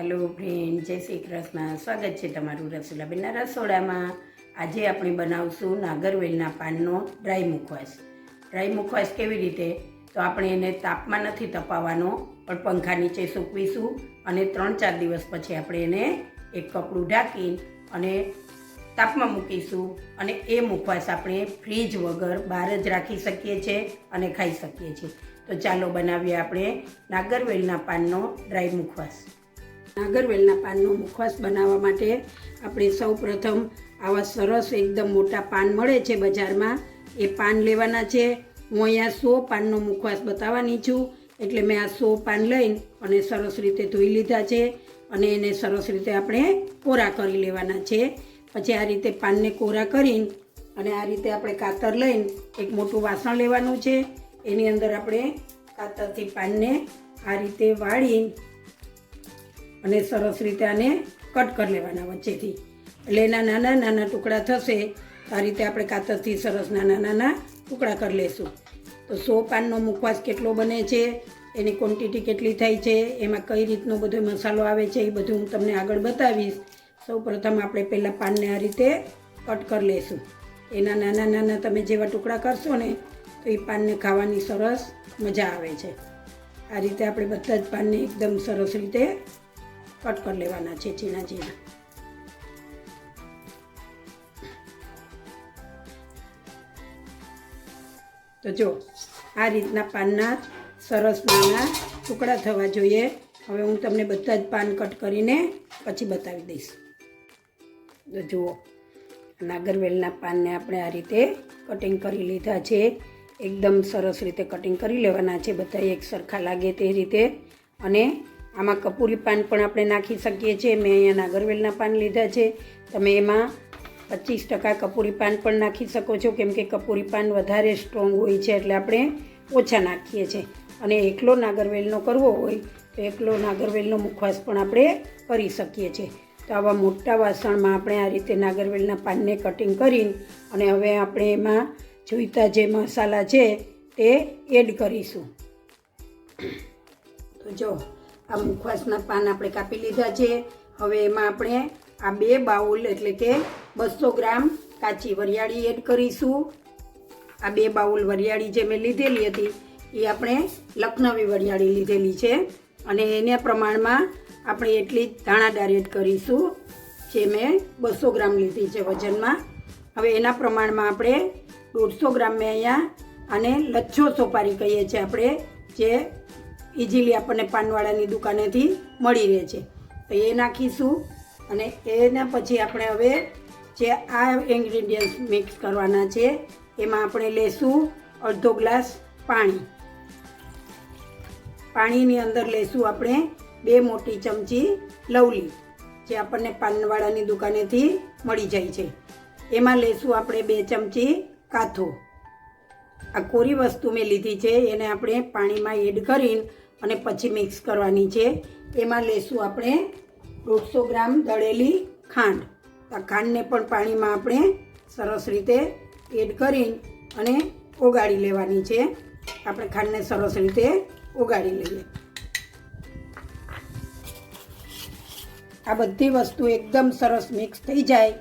Hello friend જય શ્રી કૃષ્ણ. સ્વાગત છે તમારું રસોડાબેનના રસોડામાં. આજે આપણે બનાવશું નાગરવેલના પાનનો ડ્રાય મુખવાસ. ડ્રાય મુખવાસ કેવી રીતે? તો આપણે એને તાપમાં નથી તપાવવાનો, પણ પંખા નીચે સૂકવીશું અને ત્રણ ચાર દિવસ પછી આપણે એને એક કપડું ઢાંકી અને તાપમાં મૂકીશું અને એ મુખવાસ આપણે ફ્રીજ વગર બહાર જ રાખી શકીએ છીએ અને ખાઈ શકીએ છીએ તો ચાલો બનાવીએ આપણે નાગરવેલના પાનનો ડ્રાય મુખવાસ. નાગરવેલના પાનનો મુખવાસ બનાવવા માટે આપણે સૌ પ્રથમ આવા સરસ એકદમ મોટા પાન મળે છે બજારમાં. એ પાન લેવાના છે. હું અહીંયા સો પાનનો મુખવાસ બતાવવાની છું. એટલે મેં આ સો પાન લઈને અને સરસ રીતે ધોઈ લીધા છે અને એને સરસ રીતે આપણે કોરા કરી લેવાના છે. પછી આ રીતે પાનને કોરા કરીને અને આ રીતે આપણે કાતર લઈને એક મોટું વાસણ લેવાનું છે. એની અંદર આપણે કાતરથી પાનને આ રીતે વાળી અને સરસ રીતે આને કટ કરી લેવાના વચ્ચેથી. એટલે એના નાના નાના ટુકડા થશે, આ રીતે આપણે કાતરથી સરસ નાના નાના ટુકડા કરી લઈશું તો સો પાનનો મુખવાસ કેટલો બને છે, એની ક્વોન્ટિટી કેટલી થાય છે, એમાં કઈ રીતનો બધો મસાલો આવે છે, એ બધું હું તમને આગળ બતાવીશ. સૌ પ્રથમ આપણે પહેલાં પાનને આ રીતે કટ કરી લઈશું એના નાના નાના તમે જેવા ટુકડા કરશો ને, તો એ પાનને ખાવાની સરસ મજા આવે છે. આ રીતે આપણે બધા જ પાનને એકદમ સરસ રીતે કટ કરી લેવાના છે ઝીણા ઝીણા. તો જો, આ રીતના પાનના સરસ નાના ટુકડા થવા જોઈએ. હવે હું તમને બધા જ પાન કટ કરીને પછી બતાવી દઈશ. તો જુઓ, નાગરવેલના પાનને આપણે આ રીતે કટિંગ કરી લીધા છે. એકદમ સરસ રીતે કટિંગ કરી લેવાના છે. બધા એક સરખા લાગે તે રીતે. અને આમાં કપૂરી પાન પણ આપણે નાખી શકીએ છીએ. મેં અહીંયા નાગરવેલના પાન લીધા છે. તમે એમાં પચીસ ટકા કપૂરી પાન પણ નાખી શકો છો. કેમ કે કપૂરી પાન વધારે સ્ટ્રોંગ હોય છે એટલે આપણે ઓછા નાખીએ છીએ. અને એકલો નાગરવેલનો કરવો હોય, તો એકલો નાગરવેલનો મુખવાસ પણ આપણે કરી શકીએ છીએ. તો આવા મોટા વાસણમાં આપણે આ રીતે નાગરવેલના પાનને કટિંગ કરીને અને હવે આપણે એમાં જોઈતા જે મસાલા છે, તે એડ કરીશું. તો જો આ મુખવાસના પાન આપણે કાપી લીધા છે. હવે એમાં આપણે આ બે બાઉલ એટલે કે બસો ગ્રામ કાચી વરિયાળી એડ કરીશું. આ બે બાઉલ વરિયાળી જે મેં લીધેલી હતી, એ આપણે લખનવી વરિયાળી લીધેલી છે. અને એના પ્રમાણમાં આપણે એટલી જ ધાણાદાર એડ કરીશું, જે મેં બસો ગ્રામ લીધી છે વજનમાં. હવે એના પ્રમાણમાં આપણે દોઢસો ગ્રામ મેં અહીંયા આને લચ્છો સોપારી કહીએ છીએ આપણે, જે ઇઝીલી આપણને પાનવાળાની દુકાનેથી મળી રહે છે. તો એ નાખીશું અને એના પછી આપણે હવે જે આ ઇન્ગ્રીડિયન્ટ મિક્સ કરવાના છે, એમાં આપણે લેશું અડધો ગ્લાસ પાણી. પાણીની અંદર લેશું આપણે બે મોટી ચમચી લવલી, જે આપણને પાનવાળાની દુકાનેથી મળી જાય છે. એમાં લેશું આપણે બે ચમચી કાથો. આ કોરી વસ્તુ મેં લીધી છે, એને આપણે પાણીમાં એડ કરીને અને પછી મિક્સ કરવાની છે. એમાં લેશું આપણે દોઢસો ગ્રામ દળેલી ખાંડ. આ ખાંડને પણ પાણીમાં આપણે સરસ રીતે એડ કરી અને ઓગાળી લેવાની છે. આપણે ખાંડને સરસ રીતે ઓગાળી લઈએ. આ બધી વસ્તુ એકદમ સરસ મિક્સ થઈ જાય.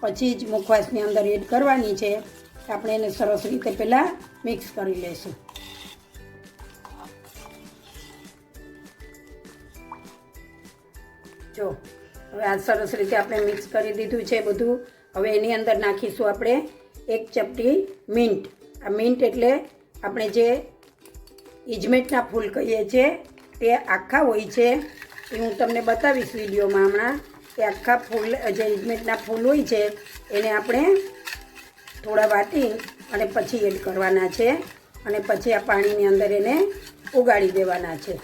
પછી જ મુખવાસની અંદર એડ કરવાની છે. આપણે એને સરસ રીતે પહેલાં મિક્સ કરી લઈશું આ સરસ રીતે આપણે મિક્સ કરી દીધું છે બધું. હવે એની અંદર નાખીશું આપણે એક ચપટી મિન્ટ. આ મિન્ટ એટલે આપણે જે ઇજમેટના ફૂલ કહીએ છીએ, તે આખા હોય છે. એ હું તમને બતાવીશ વિડીયોમાં હમણાં. કે આખા ફૂલ, જે ઇજમેટના ફૂલ હોય છે, એને આપણે થોડા વાટી અને પછી એડ કરવાના છે. અને પછી આ પાણીની અંદર એને ઉગાડી દેવાના છે.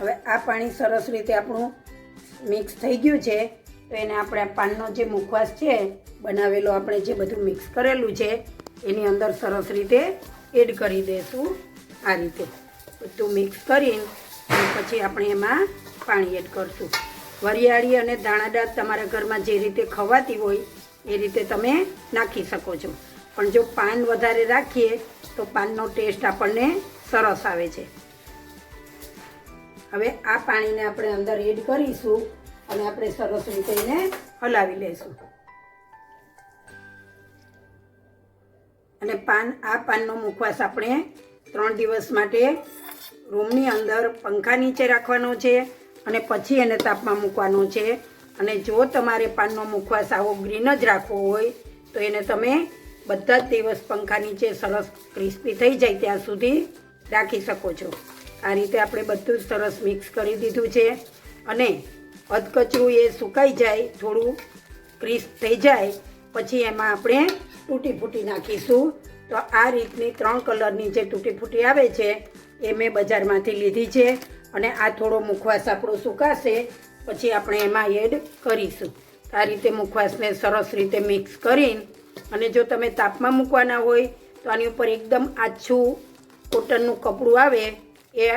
હવે આ પાણી સરસ રીતે આપણું મિક્સ થઈ ગયું છે, તો એને આપણે પાનનો જે મુખવાસ છે, બનાવેલો આપણે જે બધું મિક્સ કરેલું છે, એની અંદર સરસ રીતે એડ કરી દઈશું આ રીતે. બધું મિક્સ કરીને પછી આપણે એમાં પાણી એડ કરશું. વરિયાળી અને દાણાદાર તમારા ઘરમાં જે રીતે ખવાતી હોય, એ રીતે તમે નાખી શકો છો. પણ જો પાન વધારે રાખીએ, તો પાનનો ટેસ્ટ આપણને સરસ આવે છે. હવે આ પાણીને આપણે અંદર એડ કરીશું અને આપણે સરસ રીતે એને હલાવી લઈશું. અને પાન, આ પાનનો મુખવાસ આપણે ત્રણ દિવસ માટે રૂમની અંદર પંખા નીચે રાખવાનો છે અને પછી એને તાપમાં મૂકવાનો છે. અને જો તમારે પાનનો મુખવાસ આવો ગ્રીન જ રાખવો હોય, તો એને તમે બધા જ દિવસ પંખા નીચે સરસ ક્રિસ્પી થઈ જાય ત્યાં સુધી રાખી શકો છો. આ રીતે આપણે બધું જ સરસ મિક્સ કરી દીધું છે. અને અધકચરું એ સુકાઈ જાય, થોડું ક્રિસ્પ થઈ જાય, પછી એમાં આપણે તૂટી ફૂટી નાખીશું. તો આ રીતની ત્રણ કલરની જે તૂટી ફૂટી આવે છે, એ મેં બજારમાંથી લીધી છે અને આ થોડો મુખવાસ આપણો સુકાશે, પછી આપણે એમાં એડ કરીશું. આ રીતે મુખવાસને સરસ રીતે મિક્સ કરીને, અને જો તમે તાપમાં મૂકવાના હોય, તો આની ઉપર એકદમ આછું કોટનનું કપડું આવે એ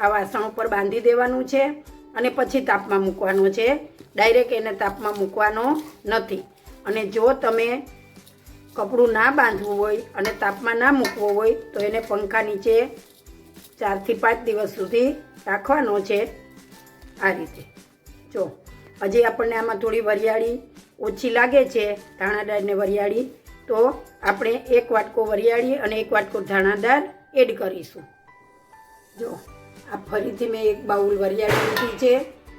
આ વાસણ ઉપર બાંધી દેવાનું છે અને પછી તાપમાં મૂકવાનું છે. ડાયરેક્ટ એને તાપમાં મૂકવાનો નથી. અને જો તમે કપડું ના બાંધવું હોય અને તાપમાં ના મૂકવો હોય, તો એને પંખા નીચે ચારથી પાંચ દિવસ સુધી રાખવાનો છે આ રીતે. જો, હજી આપણને આમાં થોડી વરિયાળી ઓછી લાગે છે, ધાણાદાર ને વરિયાળી, તો આપણે એક વાટકો વરિયાળી અને એક વાટકો ધાણાદાર એડ કરીશું. જો, આ ફરીથી મેં એક બાઉલ વરિયાળી લીધી છે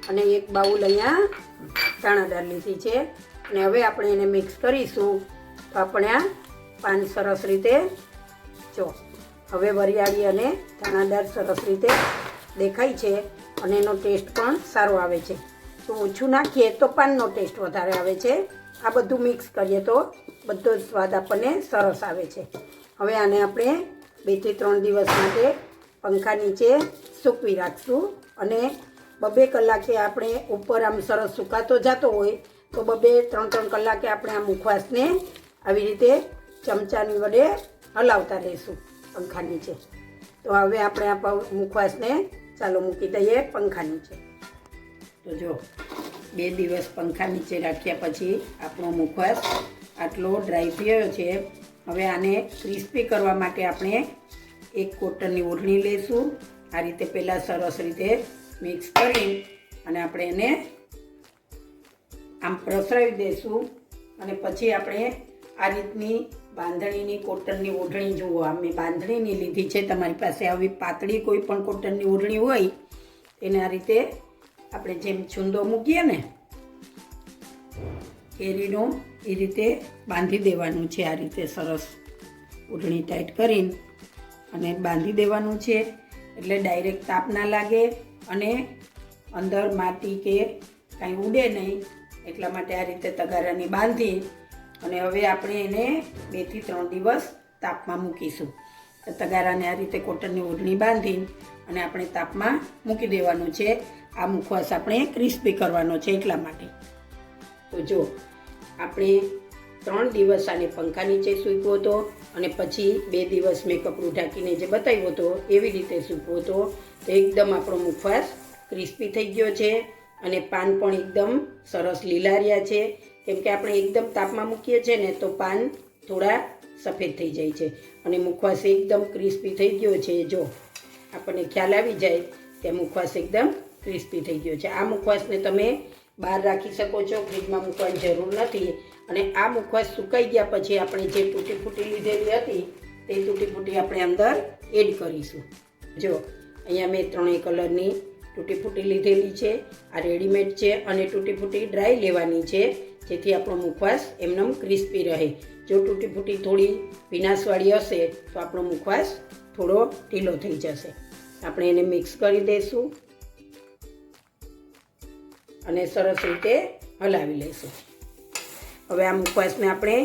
અને એક બાઉલ અહીંયા દાણાદાર લીધી છે. અને હવે આપણે એને મિક્સ કરીશું તો આપણે આ પાન સરસ રીતે, જો, હવે વરિયાળી અને દાણાદાર સરસ રીતે દેખાય છે અને એનો ટેસ્ટ પણ સારો આવે છે. તો ઓછું નાખીએ તો પાનનો ટેસ્ટ વધારે આવે છે. આ બધું મિક્સ કરીએ તો બધો સ્વાદ આપણને સરસ આવે છે. હવે આને આપણે બેથી ત્રણ દિવસ માટે પંખા નીચે સૂકવી રાખશું. અને બબે કલાકે આપણે ઉપર આમ સરસ સુકાતો જતો હોય, તો બબે ત્રણ ત્રણ કલાકે આપણે આ મુખવાસને આવી રીતે ચમચાની વડે હલાવતા રહીશું પંખા નીચે તો હવે આપણે આ મુખવાસને ચાલો મૂકી દઈએ પંખા નીચે તો જો, બે દિવસ પંખા નીચે રાખ્યા પછી આપણો મુખવાસ આટલો ડ્રાય થયો છે. હવે આને ક્રિસ્પી કરવા માટે આપણે એક કોટનની ઓઢણી લઈશું આ રીતે પહેલાં સરસ રીતે મિક્સ કરી અને આપણે એને આમ પ્રસરાવી દઈશું અને પછી આપણે આ રીતની બાંધણીની કોટનની ઓઢણી જુઓ. આ મેં બાંધણીની લીધી છે. તમારી પાસે આવી પાતળી કોઈ પણ કોટનની ઓઢણી હોય, એને આ રીતે આપણે જેમ છુંદો મૂકીએ ને, કેરીનો એ રીતે બાંધી દેવાનું છે. આ રીતે સરસ ઓઢણી ટાઈટ કરીને અને બાંધી દેવાનું છે. એટલે ડાયરેક્ટ તાપ ના લાગે અને અંદર માટી કે કાંઈ ઉડે નહીં, એટલા માટે આ રીતે તગારાની બાંધી અને હવે આપણે એને બેથી ત્રણ દિવસ તાપમાં મૂકીશું. તો તગારાને આ રીતે કોટનની ઓઢણી બાંધી અને આપણે તાપમાં મૂકી દેવાનું છે. આ મુખવાસ આપણે ક્રિસ્પી કરવાનો છે એટલા માટે. તો જો, આપણે ત્રણ દિવસ આને પંખા નીચે સૂક્યો હતો. અને પછી બે દિવસ મેં કપડું ઢાંકીને જે બતાવ્યો હતો, એવી રીતે સૂકવો તો એકદમ આપણો મુખવાસ ક્રિસ્પી થઈ ગયો છે અને પાન પણ એકદમ સરસ લીલાર્યા છે. કેમ કે આપણે એકદમ તાપમાં મૂકીએ છીએ ને તો પાન થોડા સફેદ થઈ જાય છે અને મુખવાસ એકદમ ક્રિસ્પી થઈ ગયો છે. જો આપણને ખ્યાલ આવી જાય કે મુખવાસ એકદમ ક્રિસ્પી થઈ ગયો છે. આ મુખવાસને તમે બહાર રાખી શકો છો, ફ્રીજમાં મૂકવાની જરૂર નથી. અને આ મુખવાસ સુકાઈ ગયા પછી આપણે જે તૂટી ફૂટી લીધેલી હતી, તે તૂટી ફૂટી આપણે અંદર એડ કરીશું. જો, અહીંયા મેં ત્રણેય કલરની તૂટી ફૂટી લીધેલી છે, આ રેડીમેડ છે અને તૂટી ફૂટી ડ્રાય લેવાની છે, જેથી આપણો મુખવાસ એમનેમ ક્રિસ્પી રહે. જો તૂટી ફૂટી થોડી વિનાશવાળી હશે, તો આપણો મુખવાસ થોડો ઢીલો થઈ જશે. આપણે એને મિક્સ કરી દઈશું અને સરસ રીતે હલાવી લઈશું. હવે આ મુખવાસને આપણે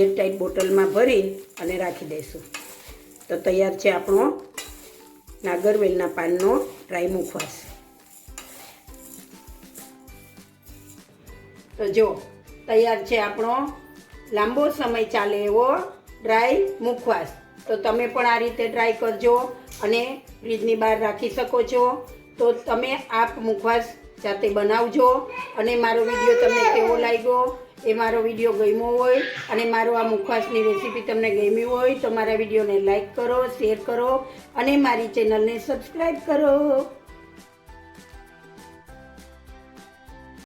એરટાઈટ બોટલમાં ભરી અને રાખી દઈશું. તો તૈયાર છે આપણો નાગરવેલના પાનનો ડ્રાય મુખવાસ તો જો, તૈયાર છે આપણો લાંબો સમય ચાલે એવો ડ્રાય મુખવાસ તો તમે પણ આ રીતે ટ્રાય કરજો અને ફ્રીજની બહાર રાખી શકો છો. તો તમે આ મુખવાસ જાતે બનાવજો અને મારો વીડિયો તમને કેવો લાગ્યો એ મારો વીડિયો ગમ્યો હોય અને મારો આ મુખવાસની રેસીપી તમને ગમી હોય તો મારા વિડીયોને લાઈક કરો શેર કરો અને મારી ચેનલને સબસ્ક્રાઈબ કરો.